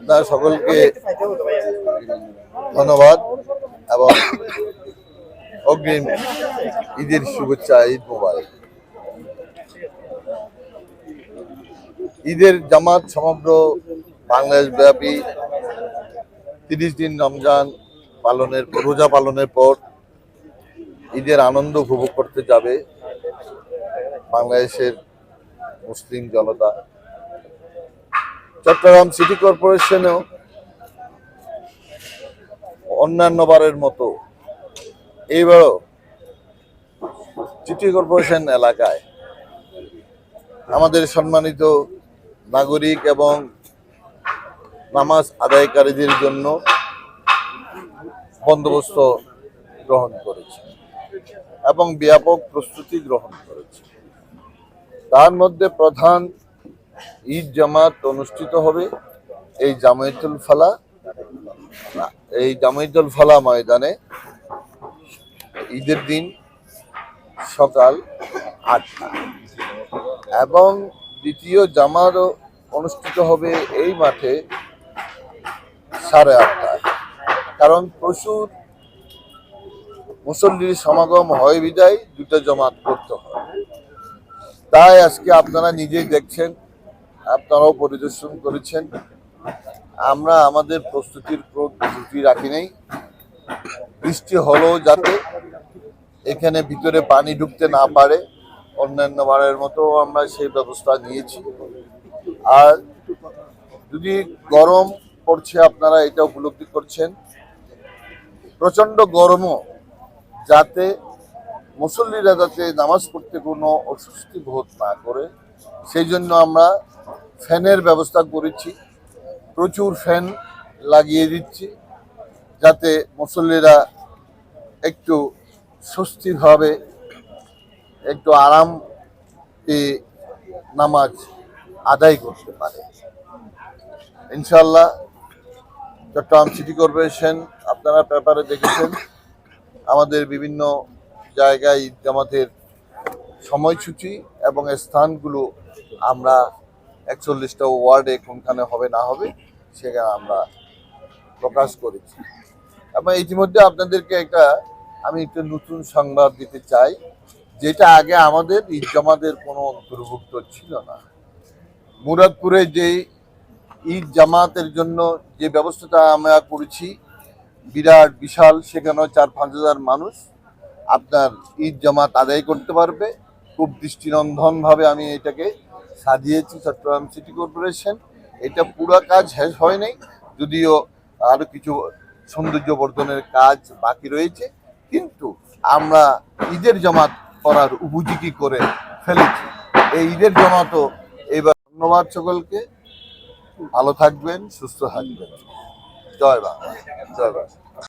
আপনার সকলকে ধন্যবাদ এবং অগ্রিম ঈদের শুভেচ্ছা, ঈদ মোবারক। ঈদের জামাত সমগ্র বাংলাদেশ ব্যাপী তিরিশ দিন রমজান পালনের, রোজা পালনের পর ঈদের আনন্দ উপভোগ করতে যাবে বাংলাদেশের মুসলিম জনতা। চট্টগ্রাম সিটি কর্পোরেশনেও অন্যান্য বারের মতো এইবারও সিটি কর্পোরেশন এলাকায় আমাদের সম্মানিত নাগরিক এবং নামাজ আদায়কারীদের জন্য বন্দোবস্ত গ্রহণ করেছে এবং ব্যাপক প্রস্তুতি গ্রহণ করেছে। তার মধ্যে প্রধান ঈদ জামাত অনুষ্ঠিত হবে এই জামায়াতুল ফালা এই জামায়াতুল ফালা ময়দানে ঈদের দিন সকাল আটটা। এবং দ্বিতীয় জামাতও অনুষ্ঠিত হবে এই মাঠে সাড়ে আটটায়। কারণ প্রচুর মুসল্লির সমাগম হয় বিদায়, দুটো জমাত করতে হয়। তাই আজকে আপনারা নিজেই দেখছেন আপনারাও পরিদর্শন করেছেন। আমরা আমাদের প্রস্তুতির ত্রুটি রাখি নাই। বৃষ্টি হলেও যাতে এখানে ভিতরে পানি ঢুকতে না পারে, অন্যান্য বারের মতো আমরা সেই ব্যবস্থা নিয়েছি। আর যদি গরম পড়ছে, আপনারা এটা উপলব্ধি করছেন। প্রচণ্ড গরমও যাতে মুসল্লিরা যাতে নামাজ পড়তে কোনো অস্বস্তি বোধ না করে সেই জন্য আমরা ফ্যানের ব্যবস্থা করেছি। প্রচুর ফ্যান লাগিয়ে দিচ্ছি যাতে মুসল্লিরা একটু স্বস্তিরভাবে একটু আরাম পেয়ে নামাজ আদায় করতে পারে। ইনশাল্লাহ চট্টগ্রাম সিটি কর্পোরেশন আপনারা পেপারে দেখেছেন, আমাদের বিভিন্ন জায়গায় ঈদ জামাতের সময়সূচি এবং স্থানগুলো আমরা একচল্লিশটা ওয়ার্ডে কোনখানে হবে, না হবে সেখানে আমরা প্রকাশ করেছি। এবং ইতিমধ্যে আপনাদেরকে একটা, আমি একটা নতুন সংবাদ দিতে চাই, যেটা আগে আমাদের ঈদ জামাতের কোনো অন্তর্ভুক্ত ছিল না। মুরাদপুরে যে ঈদ জামাতের জন্য যে ব্যবস্থাটা আমরা করেছি, বিরাট বিশাল, সেখানেও চার পাঁচ হাজার মানুষ আপনার ঈদ জামাত আদায় করতে পারবে। খুব দৃষ্টিনন্দনভাবে আমি এটাকে সাজিয়েছি, চট্টগ্রাম সিটি কর্পোরেশন। এটা পুরো কাজ শেষ হয় নাই, যদিও আরও কিছু সৌন্দর্য বর্ধনের কাজ বাকি রয়েছে, কিন্তু আমরা ঈদের জামাত করার উপযোগী করে ফেলেছি। এই ঈদের জামাতও এবার ধন্যবাদ সকলকে। ভালো থাকবেন, সুস্থ থাকবেন। জয় বাংলা জয় বাংলা।